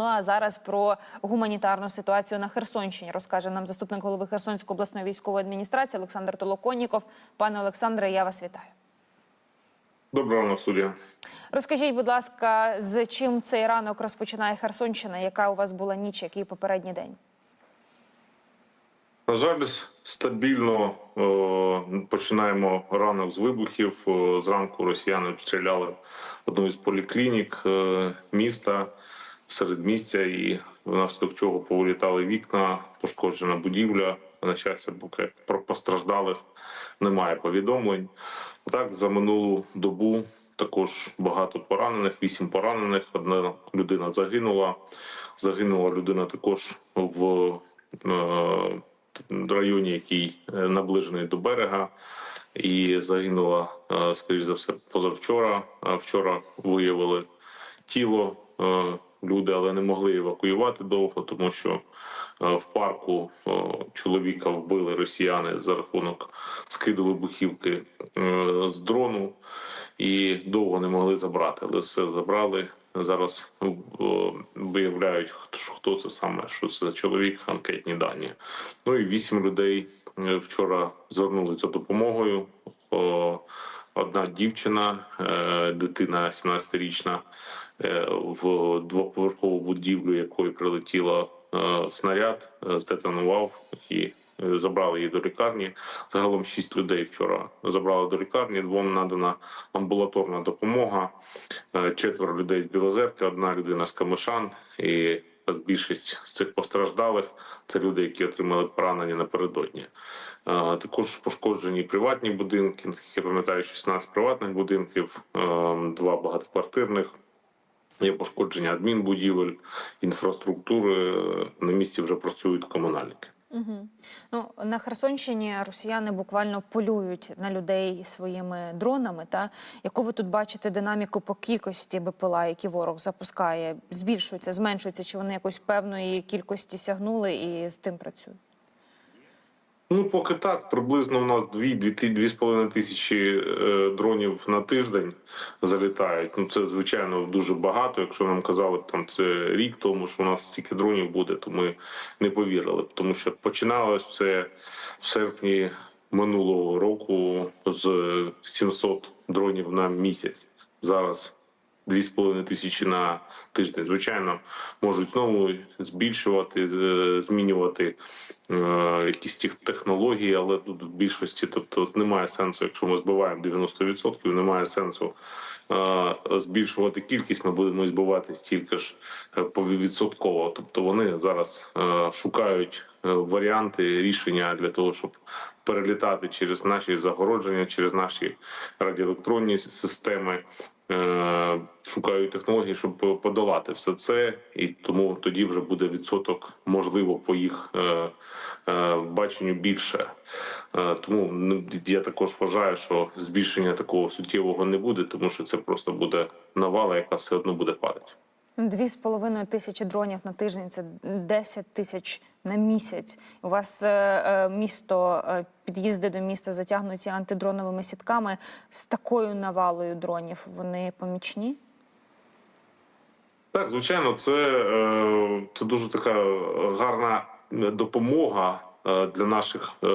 Ну а зараз про гуманітарну ситуацію на Херсонщині розкаже нам заступник голови Херсонської обласної військової адміністрації Олександр Толоконніков. Пане Олександре, я вас вітаю. Доброго ранок, студія. Розкажіть, будь ласка, з чим цей ранок розпочинає Херсонщина? Яка у вас була ніч, який попередній день? На жаль, стабільно е, починаємо ранок з вибухів. Зранку росіяни обстріляли одну із поліклінік е, міста серед місця, і внаслідок чого повилітали вікна, пошкоджена будівля. На щастя, поки про постраждалих немає повідомлень. Так, за минулу добу також багато поранених, вісім поранених. Одна людина загинула. Загинула людина також в е, районі, який е, наближений до берега, і загинула, е, скоріш за все, позавчора. Вчора виявили тіло люди, але не могли евакуювати довго, тому що е, в парку е, чоловіка вбили росіяни за рахунок скиду вибухівки е, з дрону і довго не могли забрати, але все забрали. Зараз виявляють, хто- це саме, що це за чоловік, анкетні дані. Ну і вісім людей вчора звернулися допомогою. Одна дівчина, е, дитина 17-річна, е, в двоповерхову будівлю, якої прилетіла е, снаряд, здетонував і забрали її до лікарні. Загалом шість людей вчора забрали до лікарні. Двом надана амбулаторна допомога. Четверо людей з Білозерки, одна людина з Камишан. І більшість з цих постраждалих це люди, які отримали поранення напередодні. Також пошкоджені приватні будинки. Я пам'ятаю, 16 приватних будинків, два багатоквартирних. Є пошкодження адмінбудівель, інфраструктури. На місці вже працюють комунальники. Угу. Ну на Херсонщині росіяни буквально полюють на людей своїми дронами. Та яку ви тут бачите динаміку по кількості БПЛА, які ворог запускає? Збільшується, зменшується? Чи вони якось певної кількості сягнули і з тим працюють? Ну, поки так, приблизно у нас 2-2,5 тисячі е, дронів на тиждень залітають. Ну це звичайно дуже багато. Якщо нам казали там це рік тому, що у нас стільки дронів буде, то ми не повірили. Тому що починалось це в серпні минулого року з 700 дронів на місяць. Зараз 2,5 тисячі на тиждень. Звичайно, можуть знову збільшувати, е, змінювати е, якісь ті технології, але тут в більшості, тобто немає сенсу, якщо ми збиваємо 90%, немає сенсу е, збільшувати кількість. Ми будемо збивати стільки ж повідсотково. Тобто вони зараз шукають варіанти рішення для того, щоб перелітати через наші загородження, через наші радіоелектронні системи. Е, Шукають технології, щоб подолати все це, і тому тоді вже буде відсоток, можливо, по їх е, е, баченню більше. Тому ну, я також вважаю, що збільшення такого суттєвого не буде, тому що це просто буде навала, яка все одно буде падати. Дві з половиною тисячі дронів на тиждень це 10 тисяч на місяць. У вас е, е, місто, е, під'їзди до міста затягнуті антидроновими сітками з такою навалою дронів. Вони помічні? Так, звичайно, це, це дуже така гарна допомога для наших е,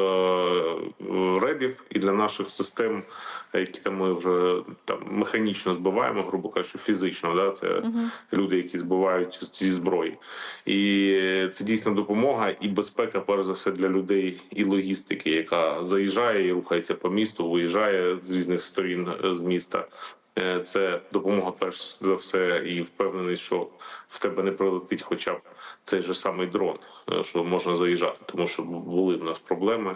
ребів і для наших систем, які там ми вже там механічно збиваємо, грубо кажучи, фізично. Да? Це люди, які збивають зі зброї. І це дійсно допомога і безпека, перш за все, для людей і логістики, яка заїжджає і рухається по місту, виїжджає з різних сторін е, з міста. Е, Це допомога перш за все, і впевнений, що в тебе не прилетить хоча б цей же самий дрон, е, що можна заїжджати, тому що були в нас проблеми е,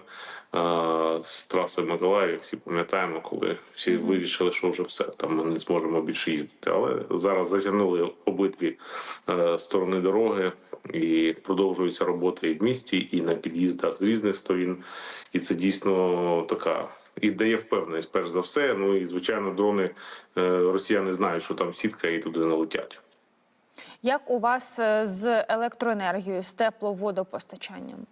з трасою Миколаїв, як всі пам'ятаємо, коли всі вирішили, що вже все там ми не зможемо більше їздити. Але зараз затягнули обидві сторони дороги, і продовжуються роботи і в місті, і на під'їздах з різних сторін. І це дійсно така і дає впевненість, перш за все. Ну і звичайно, дрони е, росіяни знають, що там сітка і туди не летять. Як у вас е, з електроенергією, з тепловодопостачанням?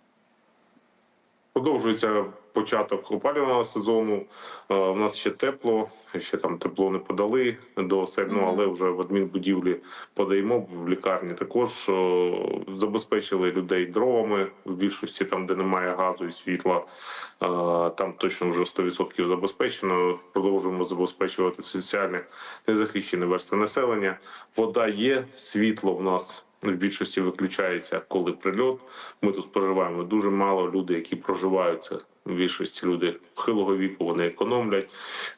Продовжується початок опалювального сезону. Е, У нас ще тепло, ще там тепло не подали до себе, ну, але вже в адмінбудівлі подаємо в лікарні. Також е, забезпечили людей дровами в більшості, там де немає газу і світла. Е, Там точно вже 100% забезпечено. Продовжуємо забезпечувати соціальні незахищені верстви населення. Вода є, світло в нас в більшості виключається, коли прильот. Ми тут споживаємо дуже мало людей, які проживають це. В більшості люди хилого віку вони економлять,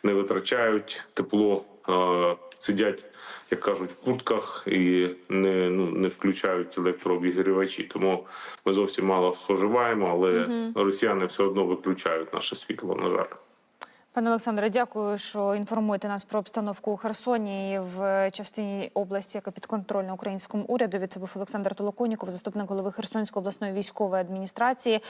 не витрачають тепло, е, сидять, як кажуть, в куртках і не, ну, не включають електрообігрівачі. Тому ми зовсім мало споживаємо, але росіяни все одно виключають наше світло, на жаль. Пане Олександре, дякую, що інформуєте нас про обстановку у Херсоні в частині області, яка підконтрольна українському уряду. Це був Олександр Толоконіков, заступник голови Херсонської обласної військової адміністрації.